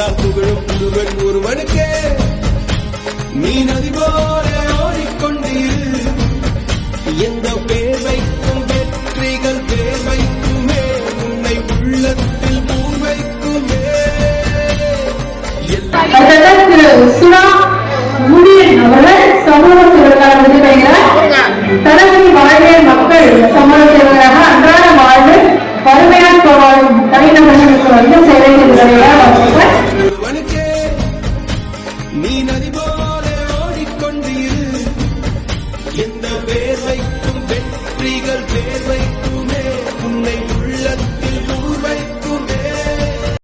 புகழ்ந்தால் புகழும் புதுவன் ஒருவனுக்கே. நீ நதி போல ஓடிக்கொண்டீர். எந்த பேர் வெற்றிகள் பேர் உன்னை உள்ளத்தில் பூர் வைக்குமே தனது வாழ்வே மக்கள் சமூக சேவராக அன்றாட வாழ்வு வறுமையால் போவாடும் தனிநபர்களுக்கு வந்து சேவை செய்கிறார்கள் நதி போல ஓடிக்கொண்டு இரு எந்த வேர்வைக்கும் வெற்றிகள் வேர்வைக்கும்